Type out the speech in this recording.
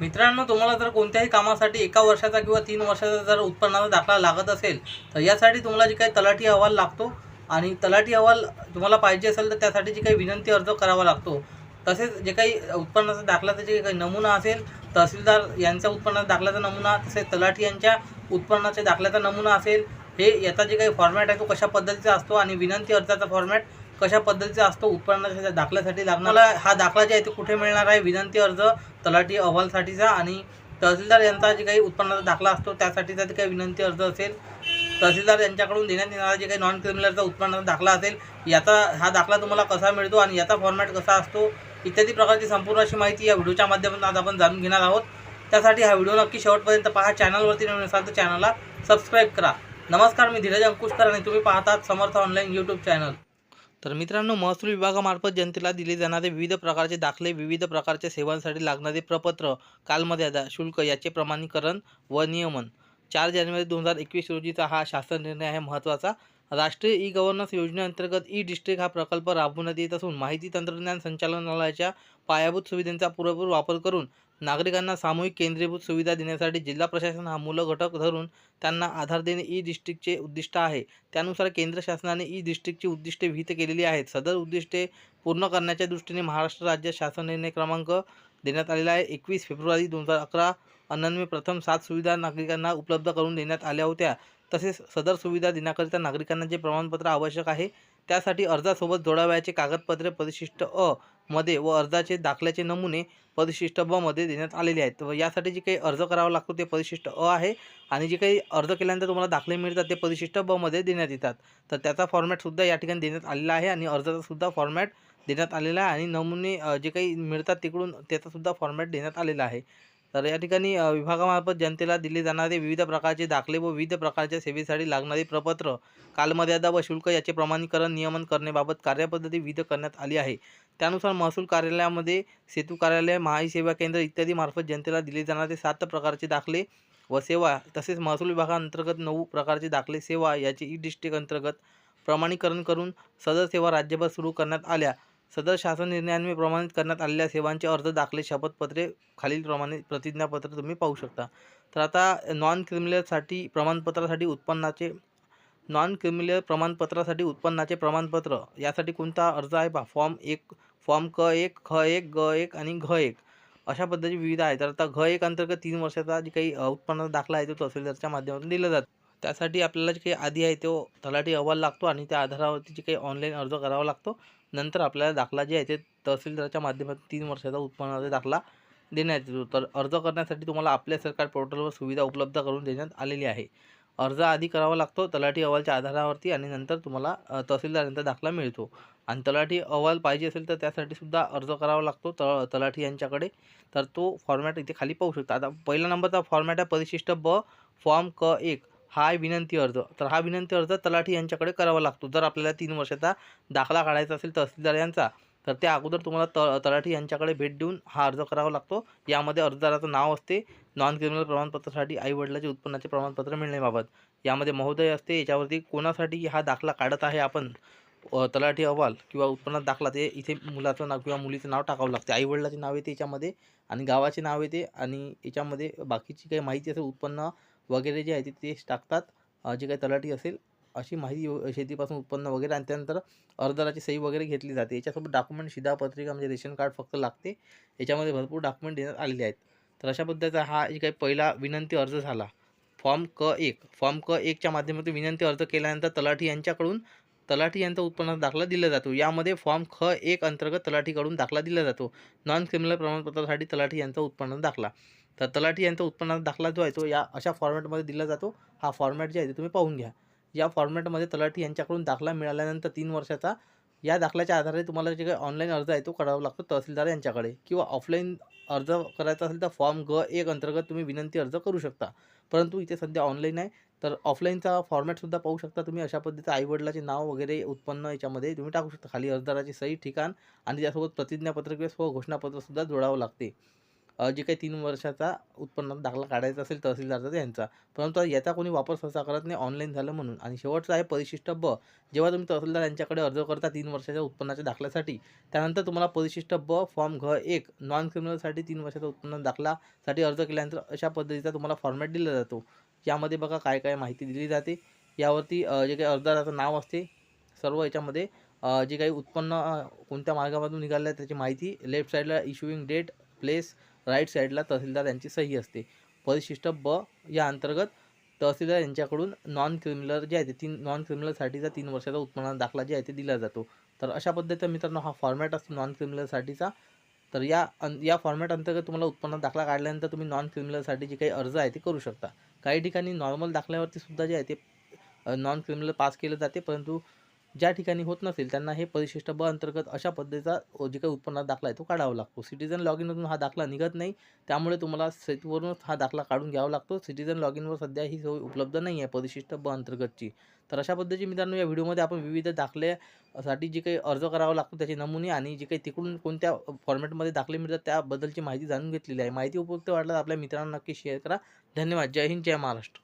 मित्रांनो तुम्हाला जर कोणत्याही कामासाठी एका वर्षाचा किंवा तीन वर्षाचा जर उत्पन्नाचा दाखला लागत असेल तर यासाठी तुम्हाला जे काही तलाठी अहवाल लागतो आणि तलाठी अहवाल तुम्हाला पाहिजे असेल तर त्यासाठी जे काही विनंती अर्ज करावा लागतो. तसेच जे काही उत्पन्नाचा दाखलाचा जे काही नमुना असेल तहसीलदार यांचा उत्पन्नाचा दाखल्याचा नमुना तसेच तलाठी यांच्या उत्पन्नाच्या दाखल्याचा नमुना असेल हे याचा जे काही फॉर्मॅट आहे तो कशा पद्धतीचा असतो आणि विनंती अर्जाचा फॉर्मॅट कशा पद्धतीचा असतो उत्पन्नाच्या दाखल्यासाठी लागणारा हा दाखला जे आहे तो कुठे मिळणार आहे? विनंती अर्ज तलाठी अहवालसाठीचा आणि तहसीलदार यांचा जे काही उत्पन्नाचा दाखला असतो त्यासाठीचा जे काही विनंती अर्ज असेल तहसीलदार यांच्याकडून देण्यात येणारा जे काही नॉन क्रिमिनलचा उत्पन्नाचा दाखला असेल याचा हा दाखला तुम्हाला कसा मिळतो आणि याचा फॉर्मॅट कसा असतो इत्यादी प्रकारची संपूर्ण अशी माहिती या व्हिडिओच्या माध्यमातून आज आपण जाणून घेणार आहोत. त्यासाठी हा व्हिडिओ नक्की शेवटपर्यंत पहा. चॅनलवरती नवीन असाल तर चॅनलला सबस्क्राईब करा. नमस्कार मी धीरज अंकुशकर आणि तुम्ही पाहतात समर्थ ऑनलाईन यूट्यूब चॅनल तर मित्रांनो महसूल विभागामार्फत जनतेला दिले जाणारे विविध प्रकारचे दाखले विविध प्रकारच्या सेवांसाठी लागणारे प्रपत्र कालमर्यादा शुल्क याचे प्रमाणीकरण व नियमन. चार जानेवारी दोन हजार एकवीस रोजीचा हा शासन निर्णय आहे महत्त्वाचा. राष्ट्रीय ई गव्हर्नन्स योजनेअंतर्गत ई डिस्ट्रिक्ट हा प्रकल्प राबवण्यात येत असून माहिती तंत्रज्ञान संचालनालयाच्या पायाभूत सुविधांचा पुरेपूर वापर करून नागरिकांना सामूहिक केंद्रीभूत सुविधा देण्यासाठी जिल्हा प्रशासन हा मूल घटक धरून त्यांना आधार देणे ई डिस्ट्रिक्टचे उद्दिष्ट आहे. त्यानुसार केंद्र शासनाने ई डिस्ट्रिक्टची उद्दिष्टे विहित केलेली आहेत. सदर उद्दिष्टे पूर्ण करण्याच्या दृष्टीने महाराष्ट्र राज्य शासन निर्णय क्रमांक देण्यात आलेला आहे. एकवीस फेब्रुवारी दोन हजार अकरा अनन्वे प्रथम सात सुविधा नागरिकांना उपलब्ध करून देण्यात आल्या होत्या. तसेच सदर सुविधा देण्याकरिता नागरिकांना जे प्रमाणपत्र आवश्यक आहे त्यासाठी अर्जासोबत जोडावयाचे कागदपत्रे परिशिष्ट अ मध्ये व अर्जाचे दाखल्याचे नमुने परिशिष्ट ब मध्ये देण्यात आलेले आहेत. व यासाठी जे काही अर्ज करावा लागतो ते परिशिष्ट अ आहे आणि जे काही अर्ज केल्यानंतर तुम्हाला दाखले मिळतात ते परिशिष्ट ब मध्ये देण्यात येतात. तर त्याचा फॉर्मॅटसुद्धा या ठिकाणी देण्यात आलेला आहे आणि अर्जाचा सुद्धा फॉर्मॅट देण्यात आलेला आहे आणि नमुने जे काही मिळतात तिकडून त्याचासुद्धा फॉर्मॅट देण्यात आलेला आहे. तर या ठिकाणी विभागामार्फत जनतेला दिले जाणारे विविध प्रकारचे दाखले व विविध प्रकारच्या सेवेसाठी लागणारी प्रपत्र कालमर्यादा व शुल्क याचे प्रमाणीकरण नियमन करण्याबाबत कार्यपद्धती विविध करण्यात आली आहे. त्यानुसार महसूल कार्यालयामध्ये सेतू कार्यालय महाई सेवा केंद्र इत्यादी मार्फत जनतेला दिले जाणारे सात प्रकारचे दाखले व सेवा तसेच महसूल विभागाअंतर्गत नऊ प्रकारचे दाखले सेवा याचे ई डिस्ट्रिक्ट अंतर्गत प्रमाणीकरण करून सदर सेवा राज्यभर सुरू करण्यात आल्या. सदर शासन निर्णयान्वये प्रमाणित करण्यात आलेल्या सेवांचे अर्ज दाखले शपथपत्रे खालीलप्रमाणे प्रतिज्ञापत्र तुम्ही पाहू शकता. तर आता नॉन क्रिमिनलसाठी प्रमाणपत्रासाठी उत्पन्नाचे नॉन क्रिमिनल प्रमाणपत्रासाठी उत्पन्नाचे प्रमाणपत्र यासाठी कोणता अर्ज आहे पहा. फॉर्म एक फॉर्म क एक ख एक ग एक आणि घ एक. अशा पद्धतीचे विविध आहे. तर आता घ एक अंतर्गत तीन वर्षाचा जे काही उत्पन्नाचा दाखला आहे तो तहसीलदारच्या माध्यमातून दिला जातो. त्यासाठी आपल्याला जे काही आधी आहे तो तलाठी अहवाल लागतो आणि त्या आधारावरती जे काही ऑनलाईन अर्ज करावा लागतो. नंतर आपल्याला दाखला जे आहे ते तहसीलदारच्या माध्यमातून तीन वर्षाचा उत्पन्नाचा दाखला देण्यात येतो. तर अर्ज करण्यासाठी तुम्हाला आपल्या सरकार पोर्टलवर सुविधा उपलब्ध करून देण्यात आलेली आहे. अर्ज आधी करावा लागतो तलाठी अहवालच्या आधारावरती आणि नंतर तुम्हाला तहसीलदारांचा दाखला मिळतो. आणि तलाठी अहवाल पाहिजे असेल तर त्यासाठी सुद्धा अर्ज करावा लागतो त तलाठी यांच्याकडे. तर तो फॉर्मॅट इथे खाली पाहू शकता. आता पहिला नंबरचा फॉर्मॅट आहे परिशिष्ट ब फॉर्म क एक. हा आहे विनंती अर्ज. तर हा विनंती अर्ज तलाठी यांच्याकडे करावा लागतो. जर आपल्याला तीन वर्षाचा दाखला काढायचा असेल तहसीलदार यांचा तर त्या अगोदर तुम्हाला त तलाठी यांच्याकडे भेट देऊन हा अर्ज करावा लागतो. यामध्ये अर्जदाराचं नाव असते नॉन क्रिमिनल प्रमाणपत्रासाठी आईवडिलाचे उत्पन्नाचे प्रमाणपत्र मिळण्याबाबत. यामध्ये महोदय असते याच्यावरती कोणासाठी हा दाखला काढत आहे आपण तलाठी अहवाल किंवा उत्पन्नात दाखला ते इथे मुलाचं नाव किंवा मुलीचं नाव टाकावं लागते. आईवडिलाचे नाव येते याच्यामध्ये आणि गावाचे नाव येते आणि याच्यामध्ये बाकीची काही माहिती असेल उत्पन्न वगैरे जे आहे ते तेच टाकतात. जे काही तलाठी असेल अशी माहिती शेतीपासून उत्पन्न वगैरे आणि त्यानंतर अर्जदाराची सही वगैरे घेतली जाते. याच्यासोबत डॉक्युमेंट शिधापत्रिका म्हणजे रेशन कार्ड फक्त लागते. याच्यामध्ये भरपूर डॉक्युमेंट देण्यात आलेले आहेत. तर अशा पद्धतीचा हा जे काही पहिला विनंती अर्ज झाला. फॉर्म क एक. फॉर्म क एकच्या माध्यमातून विनंती अर्ज केल्यानंतर तलाठी यांच्याकडून तलाठी यांचा उत्पन्नाचा दाखला दिला जातो. यामध्ये फॉर्म ख एक अंतर्गत तलाठीकडून दाखला दिला जातो. नॉन क्रिमिनल प्रमाणपत्रासाठी तलाठी यांचा उत्पन्नाचा दाखला. तर तलाठी यांचा उत्पन्नाचा दाखला जो आहे तो या अशा फॉर्मॅटमध्ये दिला जातो. हा फॉर्मॅट जे आहे ते तुम्ही पाहून घ्या. या फॉर्मॅटमध्ये तलाठी यांच्याकडून दाखला मिळाल्यानंतर तीन वर्षाचा या दाखल्याच्या आधारे तुम्हाला जे काही ऑनलाईन अर्ज आहे तो करावा लागतो तहसीलदार यांच्याकडे. किंवा ऑफलाईन अर्ज करायचा असेल तर फॉर्म ग एक अंतर्गत तुम्ही विनंती अर्ज करू शकता. परंतु इथे सध्या ऑनलाईन आहे. तर ऑफलाईनचा फॉर्मॅटसुद्धा पाहू शकता तुम्ही. अशा पद्धतीचं आईवडिलाचे नाव वगैरे उत्पन्न याच्यामध्ये तुम्ही टाकू शकता. खाली अर्जदाराची सही ठिकाण आणि त्यासोबत प्रतिज्ञापत्र किंवा स्व घोषणापत्रसुद्धा जोडावं लागते. जे काही तीन वर्षाचा उत्पन्नाचा दाखला काढायचा असेल तहसीलदारचा त्यांचा. परंतु याचा कोणी वापर सहसा करत नाही ऑनलाईन झालं म्हणून. आणि शेवटचं आहे परिशिष्ट ब. जेव्हा तुम्ही तहसीलदार यांच्याकडे अर्ज करता तीन वर्षाच्या उत्पन्नाच्या दाखल्यासाठी त्यानंतर तुम्हाला परिशिष्ट ब फॉर्म घ एक नॉन क्रिमिनलसाठी तीन वर्षाचा उत्पन्न दाखलासाठी अर्ज केल्यानंतर अशा पद्धतीचा तुम्हाला फॉर्मॅट दिला जातो. यामध्ये बघा काय काय माहिती दिली जाते. यावरती जे काही अर्जदाराचं नाव असते सर्व याच्यामध्ये जे काही उत्पन्न कोणत्या मार्गामधून निघालं आहे त्याची माहिती लेफ्ट साईडला इश्युईंग डेट प्लेस राईट साईडला तहसीलदार यांची सही असते. परिशिष्ट ब या अंतर्गत तहसीलदार यांच्याकडून नॉन क्रिमिनल जे आहे ते तीन नॉन क्रिमिनलसाठीचा तीन वर्षाचा उत्पन्न दाखला जे आहे ते दिला जातो. तर अशा पद्धतीचा मित्रांनो हा फॉर्मॅट असतो नॉन क्रिमिनलसाठीचा तर या अन या फॉर्मॅट अंतर्गत तुम्हाला उत्पन्न दाखला काढल्यानंतर तुम्ही नॉन क्रिमिनलसाठी जे काही अर्ज आहे ते करू शकता. काही ठिकाणी नॉर्मल दाखल्यावरती सुद्धा जे आहे ते नॉन क्रिमिनल पास केलं जाते परंतु ज्या ठिकाणी होत नसेल त्यांना हे परिशिष्ट ब अंतर्गत अशा पद्धतीचा जे काही उत्पन्नात दाखला आहे तो काढावा लागतो. सिटीजन लॉग इनमधून हा दाखला निघत नाही. त्यामुळे तुम्हाला सेटवरूनच हा दाखला काढून घ्यावा लागतो. सिटीजन लॉग इनवर सध्या ही सोय उपलब्ध नाही आहे परिशिष्ट ब अंतर्गतची. तर अशा पद्धतीची मित्रांनो या व्हिडिओमध्ये आपण विविध दाखल्यासाठी जे काही अर्ज करावा लागतो त्याचे नमुने आणि जे काही तिकडून कोणत्या फॉर्मॅटमध्ये दाखले मिळतात त्याबद्दलची माहिती जाणून घेतलेली आहे. माहिती उपयुक्त वाटल्यास आपल्या मित्रांना नक्की शेअर करा. धन्यवाद. जय हिंद जय महाराष्ट्र.